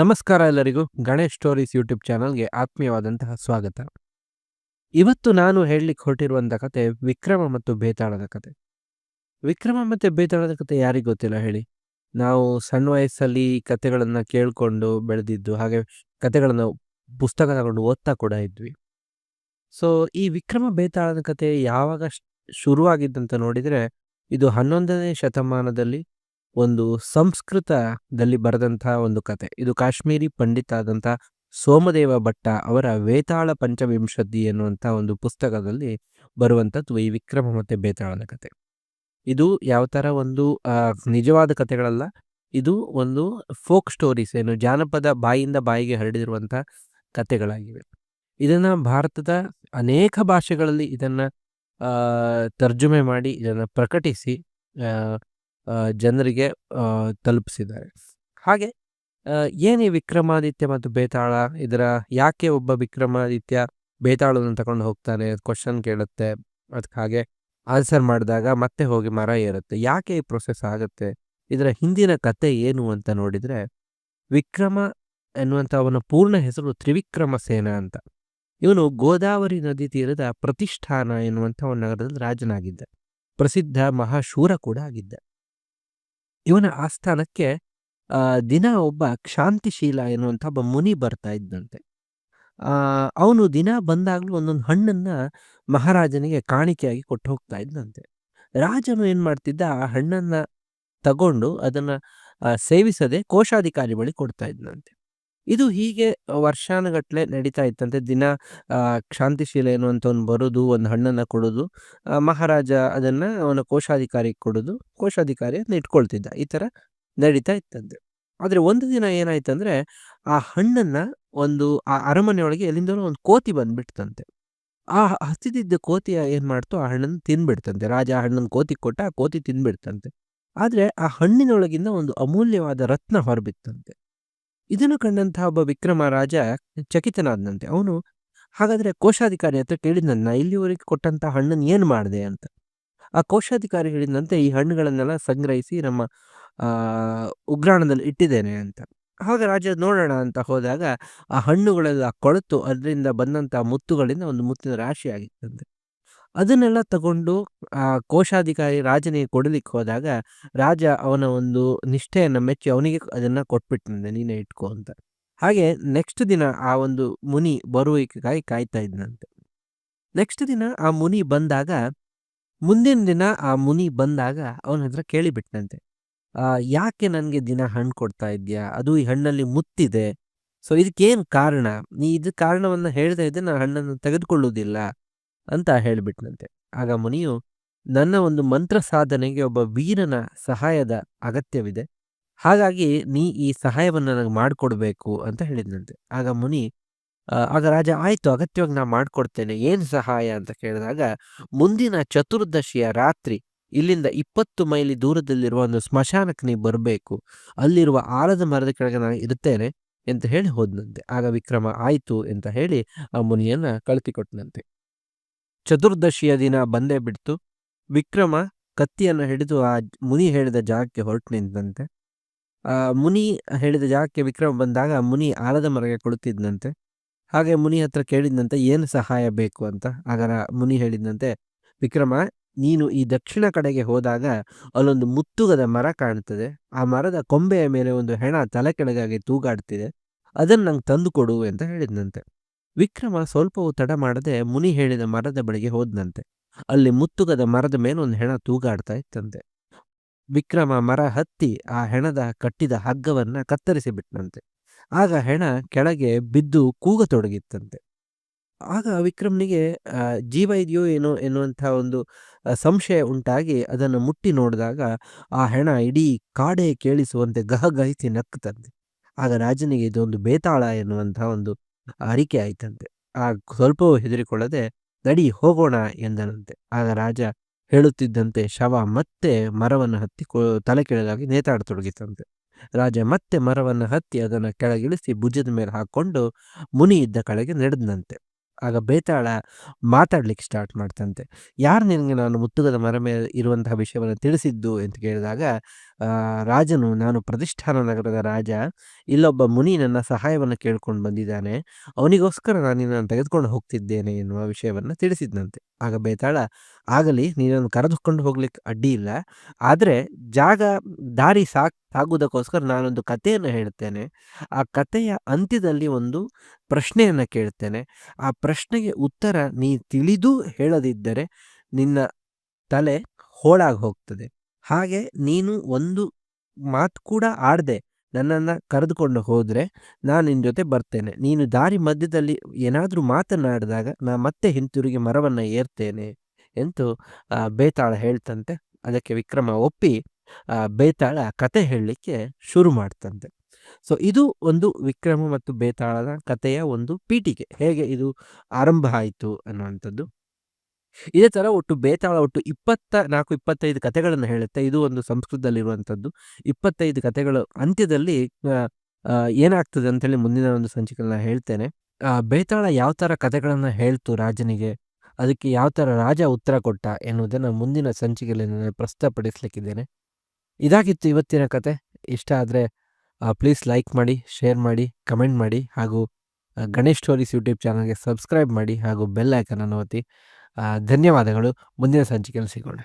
ನಮಸ್ಕಾರ ಎಲ್ಲರಿಗೂ. Ganesh stories YouTube ಚಾನಲ್ಗೆ ಆತ್ಮೀಯವಾದಂತಹ ಸ್ವಾಗತ. ಇವತ್ತು ನಾನು ಹೇಳಲಿಕ್ಕೆ ಹೊರಟಿರುವಂಥ ಕತೆ ವಿಕ್ರಮ ಮತ್ತು ಬೇತಾಳದ ಕತೆ. ವಿಕ್ರಮ ಮತ್ತು ಬೇತಾಳದ ಕತೆ ಯಾರಿಗೆ ಗೊತ್ತಿಲ್ಲ ಹೇಳಿ? ನಾವು ಸಣ್ಣ ವಯಸ್ಸಲ್ಲಿ ಕತೆಗಳನ್ನು ಕೇಳಿಕೊಂಡು ಬೆಳೆದಿದ್ದು, ಹಾಗೆ ಕತೆಗಳನ್ನು ಪುಸ್ತಕ ತಗೊಂಡು ಓದ್ತಾ ಕೂಡ ಇದ್ವಿ. ಸೊ ಈ ವಿಕ್ರಮ ಬೇತಾಳದ ಕತೆ ಯಾವಾಗ ಶುರುವಾಗಿದ್ದಂತ ನೋಡಿದರೆ, ಇದು ಹನ್ನೊಂದನೇ ಶತಮಾನದಲ್ಲಿ ಒಂದು ಸಂಸ್ಕೃತದಲ್ಲಿ ಬರೆದಂತಹ ಒಂದು ಕತೆ. ಇದು ಕಾಶ್ಮೀರಿ ಪಂಡಿತ ಆದಂಥ ಸೋಮದೇವ ಭಟ್ಟ ಅವರ ವೇತಾಳ ಪಂಚವಿಂಶತಿ ಎನ್ನುವಂಥ ಒಂದು ಪುಸ್ತಕದಲ್ಲಿ ಬರುವಂಥದ್ದು ಈ ವಿಕ್ರಮ ಮತ್ತು ಬೇತಾಳನ ಕತೆ. ಇದು ಯಾವ ಥರ ಒಂದು ನಿಜವಾದ ಕತೆಗಳಲ್ಲ. ಇದು ಒಂದು ಫೋಕ್ ಸ್ಟೋರೀಸ್, ಏನು ಜಾನಪದ ಬಾಯಿಂದ ಬಾಯಿಗೆ ಹರಡಿರುವಂಥ ಕತೆಗಳಾಗಿವೆ. ಇದನ್ನು ಭಾರತದ ಅನೇಕ ಭಾಷೆಗಳಲ್ಲಿ ಇದನ್ನು ತರ್ಜುಮೆ ಮಾಡಿ ಇದನ್ನು ಪ್ರಕಟಿಸಿ ಜನರಿಗೆ ತಲುಪಿಸಿದ್ದಾರೆ. ಹಾಗೆ ಏನು ವಿಕ್ರಮಾದಿತ್ಯ ಮತ್ತು ಬೇತಾಳ, ಇದರ ಯಾಕೆ ಒಬ್ಬ ವಿಕ್ರಮಾದಿತ್ಯ ಬೇತಾಳನ್ನು ತಗೊಂಡು ಹೋಗ್ತಾನೆ ಕ್ವಶನ್ ಕೇಳುತ್ತೆ. ಅದಕ್ಕೆ ಹಾಗೆ ಆನ್ಸರ್ ಮಾಡಿದಾಗ ಮತ್ತೆ ಹೋಗಿ ಮರ ಏರುತ್ತೆ. ಯಾಕೆ ಈ ಪ್ರೊಸೆಸ್ ಆಗುತ್ತೆ? ಇದರ ಹಿಂದಿನ ಕತೆ ಏನು ಅಂತ ನೋಡಿದರೆ, ವಿಕ್ರಮ ಎನ್ನುವಂಥ ಅವನ ಪೂರ್ಣ ಹೆಸರು ತ್ರಿವಿಕ್ರಮ ಸೇನ ಅಂತ. ಇವನು ಗೋದಾವರಿ ನದಿ ತೀರದ ಪ್ರತಿಷ್ಠಾನ ಎನ್ನುವಂಥ ಒಂದು ನಗರದಲ್ಲಿ ರಾಜನಾಗಿದ್ದ. ಪ್ರಸಿದ್ಧ ಮಹಾಶೂರ ಕೂಡ ಆಗಿದ್ದ. ಇವನ ಆಸ್ಥಾನಕ್ಕೆ ದಿನ ಒಬ್ಬ ಕ್ಷಾಂತಿಶೀಲ ಎನ್ನುವಂಥ ಒಬ್ಬ ಮುನಿ ಬರ್ತಾ ಇದ್ದಂತೆ. ಅವನು ದಿನ ಬಂದಾಗಲೂ ಒಂದೊಂದು ಹಣ್ಣನ್ನ ಮಹಾರಾಜನಿಗೆ ಕಾಣಿಕೆಯಾಗಿ ಕೊಟ್ಟು ಹೋಗ್ತಾ ಇದ್ದಂತೆ. ರಾಜನು ಏನು ಮಾಡ್ತಿದ್ದ, ಆ ಹಣ್ಣನ್ನ ತಗೊಂಡು ಅದನ್ನ ಸೇವಿಸದೆ ಕೋಶಾಧಿಕಾರಿ ಬಳಿ ಕೊಡ್ತಾ ಇದ್ದಂತೆ ಇದು ಹೀಗೆ ವರ್ಷಾನುಗಟ್ಲೆ ನಡೀತಾ ಇತ್ತಂತೆ. ದಿನ ಆ, ಅಂತ ಎನ್ನುವಂಥವ್ನು ಬರೋದು ಒಂದು ಹಣ್ಣನ್ನು ಕೊಡೋದು ಮಹಾರಾಜ ಅದನ್ನು ಅವನ ಕೋಶಾಧಿಕಾರಿಗೆ ಕೊಡೋದು ಕೋಶಾಧಿಕಾರಿ ಅದನ್ನ ಇಟ್ಕೊಳ್ತಿದ್ದ. ಈ ಥರ ನಡೀತಾ ಇತ್ತಂತೆ. ಆದರೆ ಒಂದು ದಿನ ಏನಾಯ್ತಂದ್ರೆ ಆ ಹಣ್ಣನ್ನು ಒಂದು ಆ ಅರಮನೆಯೊಳಗೆ ಎಲ್ಲಿಂದ ಒಂದು ಕೋತಿ ಬಂದ್ಬಿಡ್ತಂತೆ ಆ ಹಸಿದಿದ್ದ ಕೋತಿ ಏನು ಮಾಡ್ತು? ಆ ಹಣ್ಣನ್ನು ತಿನ್ಬಿಡ್ತಂತೆ. ರಾಜ ಆ ಹಣ್ಣನ್ನು ಕೋತಿ ಕೊಟ್ಟ ಆ ಕೋತಿ ತಿನ್ಬಿಡ್ತಂತೆ. ಆದರೆ ಆ ಹಣ್ಣಿನೊಳಗಿಂದ ಒಂದು ಅಮೂಲ್ಯವಾದ ರತ್ನ ಹೊರಬಿತ್ತಂತೆ. ಇದನ್ನು ಕಂಡಂತಹ ಒಬ್ಬ ವಿಕ್ರಮ ರಾಜ ಚಕಿತನಾದನಂತೆ. ಅವನು, ಹಾಗಾದರೆ ಕೋಶಾಧಿಕಾರಿ ಹತ್ರ ಕೇಳಿದ್ನನ್ನ ಇಲ್ಲಿವರೆಗೆ ಕೊಟ್ಟಂತಹ ಹಣ್ಣನ್ನು ಏನು ಮಾಡಿದೆ ಅಂತ? ಆ ಕೋಶಾಧಿಕಾರಿ ಹೇಳಿದಂತೆ, ಈ ಹಣ್ಣುಗಳನ್ನೆಲ್ಲ ಸಂಗ್ರಹಿಸಿ ನಮ್ಮ ಉಗ್ರಾಣದಲ್ಲಿ ಇಟ್ಟಿದ್ದೇನೆ ಅಂತ. ಹಾಗೆ ರಾಜ ನೋಡೋಣ ಅಂತ ಹೋದಾಗ, ಆ ಹಣ್ಣುಗಳೆಲ್ಲ ಕೊಳೆತು, ಅದರಿಂದ ಬಂದಂತಹ ಮುತ್ತುಗಳಿಂದ ಒಂದು ಮುತ್ತಿನ ರಾಶಿ ಆಗಿತ್ತಂತೆ ಅದನ್ನೆಲ್ಲ ತಗೊಂಡು ಆ ಕೋಶಾಧಿಕಾರಿ ರಾಜನಿಗೆ ಕೊಡಲಿಕ್ಕೆ ಹೋದಾಗ ರಾಜ ಅವನ ಒಂದು ನಿಷ್ಠೆಯನ್ನು ಮೆಚ್ಚಿ ಅವನಿಗೆ ಅದನ್ನ ಕೊಟ್ಬಿಟ್ಟಿದ್ದೆ ನೀನೇ ಇಟ್ಕೋ ಅಂತ. ಹಾಗೆ ನೆಕ್ಸ್ಟ್ ದಿನ ಆ ಒಂದು ಮುನಿ ಬರುವಿಕೆಗಾಗಿ ಕಾಯ್ತಾ ಇದ್ದಂತೆ ನೆಕ್ಸ್ಟ್ ದಿನ ಆ ಮುನಿ ಬಂದಾಗ ಮುಂದಿನ ದಿನ ಆ ಮುನಿ ಬಂದಾಗ ಅವನ ಹತ್ರ ಕೇಳಿಬಿಟ್ಟಂತೆ ಆ, ಯಾಕೆ ನನಗೆ ದಿನ ಹಣ್ಣು ಕೊಡ್ತಾ ಇದೆಯಾ? ಅದು ಈ ಹಣ್ಣಲ್ಲಿ ಮುತ್ತಿದೆ. ಸೊ ಇದಕ್ಕೇನು ಕಾರಣ? ನೀ ಇದು ಕಾರಣವನ್ನು ಹೇಳ್ತಾ ಇದ್ದೆ ನಾನು ಹಣ್ಣನ್ನು ತೆಗೆದುಕೊಳ್ಳುವುದಿಲ್ಲ. ಅಂತ ಹೇಳಿಬಿಟ್ನಂತೆ. ಆಗ ಮುನಿಯು, ನನ್ನ ಒಂದು ಮಂತ್ರ ಸಾಧನೆಗೆ ಒಬ್ಬ ವೀರನ ಸಹಾಯದ ಅಗತ್ಯವಿದೆ. ಹಾಗಾಗಿ ನೀ ಈ ಸಹಾಯವನ್ನು ನನಗೆ ಮಾಡಿಕೊಡ್ಬೇಕು ಅಂತ ಹೇಳಿದ್ನಂತೆ. ಆಗ ಮುನಿ ಆಗ ರಾಜ, ಆಯ್ತು, ಅಗತ್ಯವಾಗಿ ನಾ ಮಾಡ್ಕೊಡ್ತೇನೆ. ಏನು ಸಹಾಯ? ಅಂತ ಕೇಳಿದಾಗ, ಮುಂದಿನ ಚತುರ್ದಶಿಯ ರಾತ್ರಿ, ಇಲ್ಲಿಂದ ಇಪ್ಪತ್ತು ಮೈಲಿ ದೂರದಲ್ಲಿರುವ ಒಂದು ಸ್ಮಶಾನಕ್ಕೆ ನೀವು ಬರಬೇಕು. ಅಲ್ಲಿರುವ ಆಲದ ಮರದ ಕೆಳಗೆ ನಾನು ಇರ್ತೇನೆ ಅಂತ ಹೇಳಿ ಹೋದ್ನಂತೆ. ಆಗ ವಿಕ್ರಮ, ಆಯ್ತು, ಅಂತ ಹೇಳಿ ಆ ಮುನಿಯನ್ನ ಕಳಿಸಿಕೊಟ್ನಂತೆ ಚತುರ್ದಶಿಯ ದಿನ ಬಂದೇ ಬಿಡ್ತು. ವಿಕ್ರಮ ಕತ್ತಿಯನ್ನು ಹಿಡಿದು ಆ ಮುನಿ ಹೇಳಿದ ಜಾಗಕ್ಕೆ ಹೊರಟು ನಿಂತಂತೆ ಆ ಮುನಿ ಹೇಳಿದ ಜಾಗಕ್ಕೆ ವಿಕ್ರಮ ಬಂದಾಗ ಮುನಿ ಆಲದ ಮರಗೆ ಕುಳಿತಿದ್ದಂತೆ. ಹಾಗೆ ಮುನಿ ಹತ್ರ ಕೇಳಿದ್ನಂತೆ, ಏನು ಸಹಾಯ ಬೇಕು ಅಂತ? ಆಗ ಮುನಿ ಹೇಳಿದ್ನಂತೆ, ವಿಕ್ರಮ, ನೀನು ಈ ದಕ್ಷಿಣ ಕಡೆಗೆ ಹೋದಾಗ ಅಲ್ಲೊಂದು ಮುತ್ತುಗದ ಮರ ಕಾಣ್ತದೆ. ಆ ಮರದ ಕೊಂಬೆಯ ಮೇಲೆ ಒಂದು ಹೆಣ ತಲೆ ಕೆಳಗಾಗಿ ತೂಗಾಡ್ತಿದೆ. ಅದನ್ನು ನಂಗೆ ತಂದು ಕೊಡು ಅಂತ ಹೇಳಿದ್ನಂತೆ. ವಿಕ್ರಮ ಸ್ವಲ್ಪವೂ ತಡ ಮಾಡದೆ ಮುನಿ ಹೇಳಿದ ಮರದ ಬಳಿಗೆ ಹೋದ್ನಂತೆ. ಅಲ್ಲಿ ಮುತ್ತುಗದ ಮರದ ಮೇಲೊಂದು ಹೆಣ ತೂಗಾಡ್ತಾ ಇತ್ತಂತೆ. ವಿಕ್ರಮ ಮರ ಹತ್ತಿ ಆ ಹೆಣದ ಕಟ್ಟಿದ ಹಗ್ಗವನ್ನ ಕತ್ತರಿಸಿ ಬಿಟ್ನಂತೆ. ಆಗ ಹೆಣ ಕೆಳಗೆ ಬಿದ್ದು ಕೂಗತೊಡಗಿತ್ತಂತೆ. ಆಗ ವಿಕ್ರಮ್ನಿಗೆ ಜೀವ ಇದೆಯೋ ಏನೋ ಎನ್ನುವಂಥ ಒಂದು ಸಂಶಯ ಉಂಟಾಗಿ ಅದನ್ನು ಮುಟ್ಟಿ ನೋಡಿದಾಗ ಆ ಹೆಣ ಇಡೀ ಕಾಡೆ ಕೇಳಿಸುವಂತೆ ಗಹಗಹಿಸಿ ನಕ್ಕುತ್ತಂತೆ ಆಗ ರಾಜನಿಗೆ ಇದೊಂದು ಬೇತಾಳ ಎನ್ನುವಂಥ ಒಂದು ಅರಿಕೆ ಆಯ್ತಂತೆ. ಆ ಸ್ವಲ್ಪವೂ ಹೆದರಿಕೊಳ್ಳದೆ ನಡಿ ಹೋಗೋಣ ಎಂದನಂತೆ. ಆಗ ರಾಜ ಹೇಳುತ್ತಿದ್ದಂತೆ ಶವ ಮತ್ತೆ ಮರವನ್ನು ಹತ್ತಿ ತಲೆ ಕೆಳಗಾಗಿ ನೇತಾಡತೊಡಗಿತಂತೆ. ರಾಜ ಮತ್ತೆ ಮರವನ್ನು ಹತ್ತಿ ಅದನ್ನು ಕೆಳಗಿಳಿಸಿ ಭುಜದ ಮೇಲೆ ಹಾಕೊಂಡು ಮುನಿ ಇದ್ದ ಕಡೆಗೆ ನಡೆದನಂತೆ. ಆಗ ಬೇತಾಳ ಮಾತಾಡ್ಲಿಕ್ಕೆ ಸ್ಟಾರ್ಟ್ ಮಾಡ್ತಂತೆ. "ಯಾರು ನಿನಗೆ ನಾನು ಮುತ್ತುಗದ ಮರ ಮೇಲೆ ಇರುವಂತಹ ವಿಷಯವನ್ನು ತಿಳಿಸಿದ್ದು?" ಅಂತ ಕೇಳಿದಾಗ ರಾಜನು, "ನಾನು ಪ್ರತಿಷ್ಠಾನ ನಗರದ ರಾಜ. ಇಲ್ಲೊಬ್ಬ ಮುನಿ ನನ್ನ ಸಹಾಯವನ್ನು ಕೇಳ್ಕೊಂಡು ಬಂದಿದ್ದಾನೆ. ಅವನಿಗೋಸ್ಕರ ನಾನು ನಿನ್ನನ್ನು ತೆಗೆದುಕೊಂಡು ಹೋಗ್ತಿದ್ದೇನೆ" ಎನ್ನುವ ವಿಷಯವನ್ನು ತಿಳಿಸಿದ್ನಂತೆ. ಆಗ ಬೇತಾಳ, "ಆಗಲಿ ನೀನನ್ನು ಕರೆದುಕೊಂಡು ಹೋಗ್ಲಿಕ್ಕೆ ಇಲ್ಲ ಆದರೆ ಜಾಗ ದಾರಿ ಸಾಕ್ ಸಾಗುವುದಕ್ಕೋಸ್ಕರ ನಾನೊಂದು ಕಥೆಯನ್ನು ಹೇಳ್ತೇನೆ. ಆ ಕಥೆಯ ಅಂತ್ಯದಲ್ಲಿ ಒಂದು ಪ್ರಶ್ನೆಯನ್ನು ಕೇಳ್ತೇನೆ. ಆ ಪ್ರಶ್ನೆಗೆ ಉತ್ತರ ನೀ ತಿಳಿದು ಹೇಳದಿದ್ದರೆ ನಿನ್ನ ತಲೆ ಹೋಳಾಗಿ ಹೋಗ್ತದೆ. ಹಾಗೆ ನೀನು ಒಂದು ಮಾತು ಕೂಡ ಆಡದೆ ನನ್ನನ್ನು ಕರೆದುಕೊಂಡು ಹೋದರೆ ನಾನು ನಿನ್ನ ಜೊತೆ ಬರ್ತೇನೆ. ನೀನು ದಾರಿ ಮಧ್ಯದಲ್ಲಿ ಏನಾದರೂ ಮಾತನಾಡಿದಾಗ ನಾ ಮತ್ತೆ ಹಿಂತಿರುಗಿ ಮರವನ್ನು ಏರ್ತೇನೆ" ಎಂದು ಬೇತಾಳ ಹೇಳ್ತಂತೆ. ಅದಕ್ಕೆ ವಿಕ್ರಮ ಒಪ್ಪಿ ಬೇತಾಳ ಕತೆ ಹೇಳಲಿಕ್ಕೆ ಶುರು ಮಾಡ್ತಂತೆ. ಸೊ ಇದು ಒಂದು ವಿಕ್ರಮ ಮತ್ತು ಬೇತಾಳದ ಕಥೆಯ ಒಂದು ಪೀಠಿಕೆ. ಹೇಗೆ ಇದು ಆರಂಭ ಆಯಿತು ಅನ್ನುವಂಥದ್ದು. ಇದೇ ಥರ ಒಟ್ಟು ಬೇತಾಳ ಒಟ್ಟು 24, 25 ಕಥೆಗಳನ್ನು ಹೇಳುತ್ತೆ. ಇದು ಒಂದು ಸಂಸ್ಕೃತದಲ್ಲಿರುವಂಥದ್ದು. 25 ಕಥೆಗಳು ಅಂತ್ಯದಲ್ಲಿ ಏನಾಗ್ತದೆ ಅಂತೇಳಿ ಮುಂದಿನ ಒಂದು ಸಂಚಿಕೆಗಳನ್ನ ನಾನು ಹೇಳ್ತೇನೆ. ಬೇತಾಳ ಯಾವ ಥರ ಕಥೆಗಳನ್ನು ಹೇಳ್ತು ರಾಜನಿಗೆ, ಅದಕ್ಕೆ ಯಾವ ಥರ ರಾಜ ಉತ್ತರ ಕೊಟ್ಟ ಎನ್ನುವುದನ್ನು ಮುಂದಿನ ಸಂಚಿಕೆಯಲ್ಲಿ ನಾನು ಪ್ರಸ್ತುತಪಡಿಸ್ಲಿಕ್ಕಿದ್ದೇನೆ ಇದಾಗಿತ್ತು ಇವತ್ತಿನ ಕತೆ ಇಷ್ಟ ಆದರೆ ಪ್ಲೀಸ್ ಲೈಕ್ ಮಾಡಿ, ಶೇರ್ ಮಾಡಿ, ಕಮೆಂಟ್ ಮಾಡಿ ಹಾಗೂ ಗಣೇಶ್ ಸ್ಟೋರೀಸ್ ಯೂಟ್ಯೂಬ್ ಚಾನಲ್‌ಗೆ ಸಬ್ಸ್ಕ್ರೈಬ್ ಮಾಡಿ ಹಾಗೂ ಬೆಲ್ ಐಕಾನ್ ಅನ್ನು ಒತ್ತಿ. ಧನ್ಯವಾದಗಳು. ಮುಂದಿನ ಸಂಚಿಕೆಯಲ್ಲಿ ಸಿಗೋಣ.